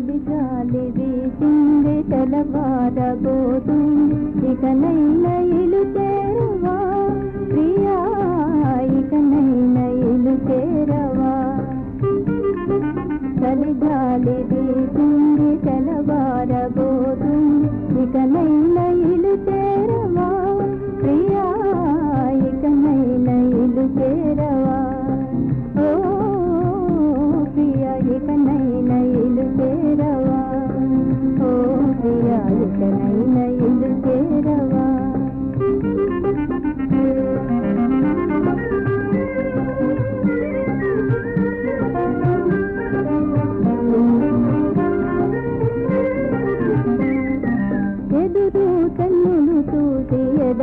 చలి గాలి వీచింది తెలవారబోతుంది. ఇకనైన ఇలు చేరవా? ప్రియా ఇకనైన ఇలు చేరవా? చలి గాలి వీచింది తెలవారబోతుంది.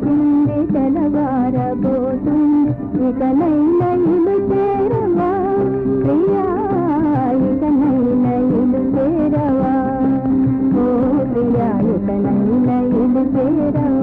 తెరుస్తుంది తెలవారబోతుంది ఇకనైన ఇలు చేరవా? ప్రియా ఇకనైన ఇలు చేరవా? ఓ ప్రియా ఇకనైన ఇలు చేరవా?